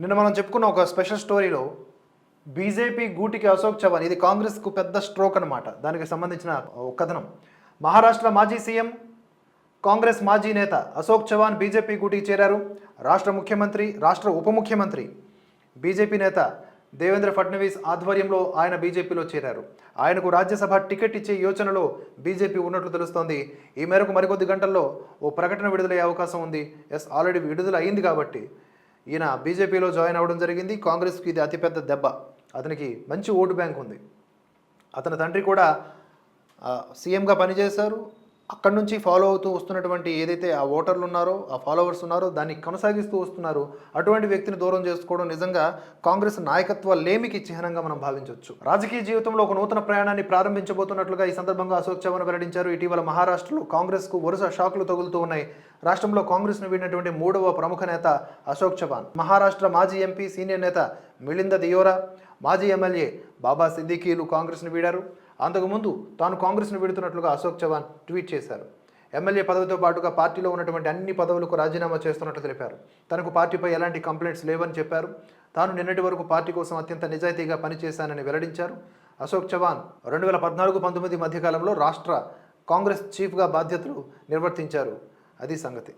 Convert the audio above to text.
నిన్న మనం చెప్పుకున్న ఒక స్పెషల్ స్టోరీలో బీజేపీ గూటికి అశోక్ చవాన్ ఇది కాంగ్రెస్కు పెద్ద స్ట్రోక్ అన్నమాట. దానికి సంబంధించిన కథనం. మహారాష్ట్ర మాజీ సీఎం కాంగ్రెస్ మాజీ నేత అశోక్ చవాన్ బీజేపీ గూటికి చేరారు. రాష్ట్ర ముఖ్యమంత్రి రాష్ట్ర ఉప ముఖ్యమంత్రి బీజేపీ నేత దేవేంద్ర ఫడ్నవీస్ ఆధ్వర్యంలో ఆయన బీజేపీలో చేరారు. ఆయనకు రాజ్యసభ టికెట్ ఇచ్చే యోచనలో బీజేపీ ఉన్నట్లు తెలుస్తోంది. ఈ మేరకు మరికొద్ది గంటల్లో ఓ ప్రకటన విడుదలయ్యే అవకాశం ఉంది. ఎస్ ఆల్రెడీ విడుదల అయింది కాబట్టి ఈయన బీజేపీలో జాయిన్ అవ్వడం జరిగింది. కాంగ్రెస్కి ఇది అతిపెద్ద దెబ్బ. అతనికి మంచి ఓటు బ్యాంక్ ఉంది. అతని తండ్రి కూడా సీఎంగా పనిచేశారు. అక్కడి నుంచి ఫాలో అవుతూ వస్తున్నటువంటి ఏదైతే ఆ ఓటర్లు ఉన్నారో ఆ ఫాలోవర్స్ ఉన్నారో దాన్ని కొనసాగిస్తూ వస్తున్నారు. అటువంటి వ్యక్తిని దూరం చేసుకోవడం నిజంగా కాంగ్రెస్ నాయకత్వ లేమికి చిహ్నంగా మనం భావించవచ్చు. రాజకీయ జీవితంలో ఒక నూతన ప్రయాణాన్ని ప్రారంభించబోతున్నట్లుగా ఈ సందర్భంగా అశోక్ చవన్ వెల్లడించారు. ఇటీవల మహారాష్ట్రలో కాంగ్రెస్కు వరుస షాకులు తగులుతూ ఉన్నాయి. రాష్ట్రంలో కాంగ్రెస్ను వీడినటువంటి మూడవ ప్రముఖ నేత అశోక్ చవాన్ మహారాష్ట్ర మాజీ ఎంపీ సీనియర్ నేత మిలింద దియోరా మాజీ ఎమ్మెల్యే బాబా సిద్దికీలు కాంగ్రెస్ను వీడారు. అంతకుముందు తాను కాంగ్రెస్ను వీడుతున్నట్లుగా అశోక్ చవాన్ ట్వీట్ చేశారు. ఎమ్మెల్యే పదవితో పాటుగా పార్టీలో ఉన్నటువంటి అన్ని పదవులకు రాజీనామా చేస్తున్నట్లు తెలిపారు. తనకు పార్టీపై ఎలాంటి కంప్లైంట్స్ లేవని చెప్పారు. తాను నిన్నటి వరకు పార్టీ కోసం అత్యంత నిజాయితీగా పనిచేశానని వెల్లడించారు. అశోక్ చవాన్ రెండు వేల పద్నాలుగు పంతొమ్మిది మధ్యకాలంలో రాష్ట్ర కాంగ్రెస్ చీఫ్గా బాధ్యతలు నిర్వర్తించారు. అది సంగతి.